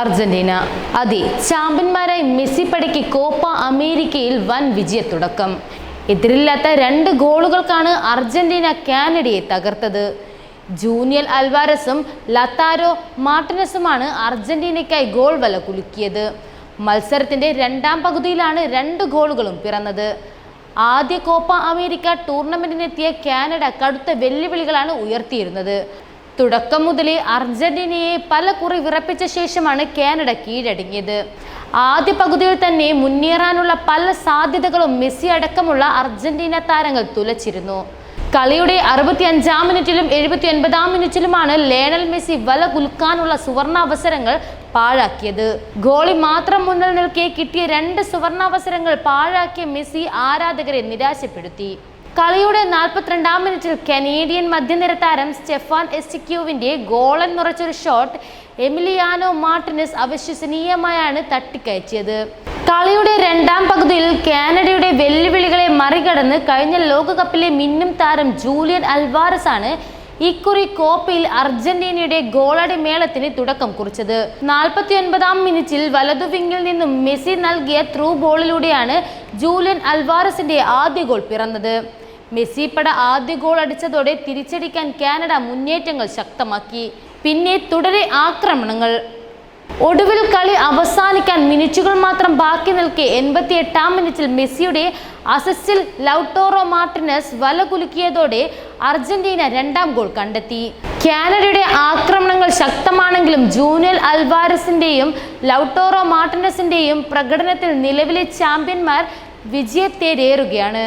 Argentina. അതെ ചാമ്പ്യന്മാരായി Messi പടയ്ക്ക് Copa അമേരിക്കയിൽ വൻ വിജയത്തുടക്കം. എതിരില്ലാത്ത രണ്ട് ഗോളുകൾക്കാണ് അർജന്റീന കാനഡയെ തകർത്തത്. ജൂനിയൽ അൽവാരസും ലത്താരോ മാർട്ടിനസുമാണ് അർജന്റീനയ്ക്കായി ഗോൾ വല കുലുക്കിയത്. മത്സരത്തിന്റെ രണ്ടാം പകുതിയിലാണ് രണ്ട് ഗോളുകളും പിറന്നത്. ആദ്യ കോപ്പ അമേരിക്ക ടൂർണമെന്റിനെത്തിയ കാനഡ കടുത്ത വെല്ലുവിളികളാണ് ഉയർത്തിയിരുന്നത്. തുടക്കം മുതലേ അർജന്റീനയെ പല കുറി വിറപ്പിച്ച ശേഷമാണ് കാനഡ കീഴടങ്ങിയത്. ആദ്യ പകുതിയിൽ തന്നെ മുന്നേറാനുള്ള പല സാധ്യതകളും മെസ്സി അടക്കമുള്ള അർജന്റീന താരങ്ങൾ തുലച്ചിരുന്നു. കളിയുടെ അറുപത്തി അഞ്ചാം മിനിറ്റിലും എഴുപത്തി ഒൻപതാം മിനിറ്റിലുമാണ് ലേണൽ മെസ്സി വല കുലുക്കാനുള്ള സുവർണാവസരങ്ങൾ പാഴാക്കിയത്. ഗോളി മാത്രം മുന്നിൽ നിൽക്കെ കിട്ടിയ രണ്ട് സുവർണാവസരങ്ങൾ പാഴാക്കിയ മെസ്സി ആരാധകരെ നിരാശപ്പെടുത്തി. കളിയുടെ നാൽപ്പത്തിരണ്ടാം മിനിറ്റിൽ കനേഡിയൻ മധ്യനിര താരം സ്റ്റെഫാൻ എസ്റ്റിക്യൂവിന്റെ ഗോളൻ നിറച്ചൊരു ഷോട്ട് എമിലിയാനോ മാർട്ടിനസ് അവിശ്വസനീയമായാണ് തട്ടിക്കയറ്റിയത്. കളിയുടെ രണ്ടാം പകുതിയിൽ കാനഡയുടെ വെല്ലുവിളികളെ മറികടന്ന് കഴിഞ്ഞ ലോകകപ്പിലെ മിന്നും താരം ജൂലിയൻ അൽവാരസ് ആണ് ഇക്കുറി കോപ്പയിൽ അർജന്റീനയുടെ ഗോളടി മേളത്തിന് തുടക്കം കുറിച്ചത്. നാൽപ്പത്തി ഒൻപതാം മിനിറ്റിൽ വലതുവിങ്ങിൽ നിന്നും മെസ്സി നൽകിയ ത്രൂ ബോളിലൂടെയാണ് ജൂലിയൻ അൽവാരസിന്റെ ആദ്യ ഗോൾ പിറന്നത്. മെസ്സി പട ആദ്യ ഗോൾ അടിച്ചതോടെ തിരിച്ചടിക്കാൻ കാനഡ മുന്നേറ്റങ്ങൾ ശക്തമാക്കി. പിന്നെ തുടരെ ആക്രമണങ്ങൾ. ഒടുവിൽ കളി അവസാനിക്കാൻ മിനിറ്റുകൾ മാത്രം ബാക്കി നിൽക്കെ എൺപത്തി എട്ടാം മിനിറ്റിൽ മെസ്സിയുടെ അസിസ്റ്റിൽ ലൗട്ടോറോ മാർട്ടിനസ് വല കുലുക്കിയതോടെ അർജന്റീന രണ്ടാം ഗോൾ കണ്ടെത്തി. കാനഡയുടെ ആക്രമണങ്ങൾ ശക്തമാണെങ്കിലും ജൂനിയൽ അൽവാരസിന്റെയും ലൗട്ടോറോ മാർട്ടിനസിന്റെയും പ്രകടനത്തിൽ നിലവിലെ ചാമ്പ്യന്മാർ വിജയത്തേരേറുകയാണ്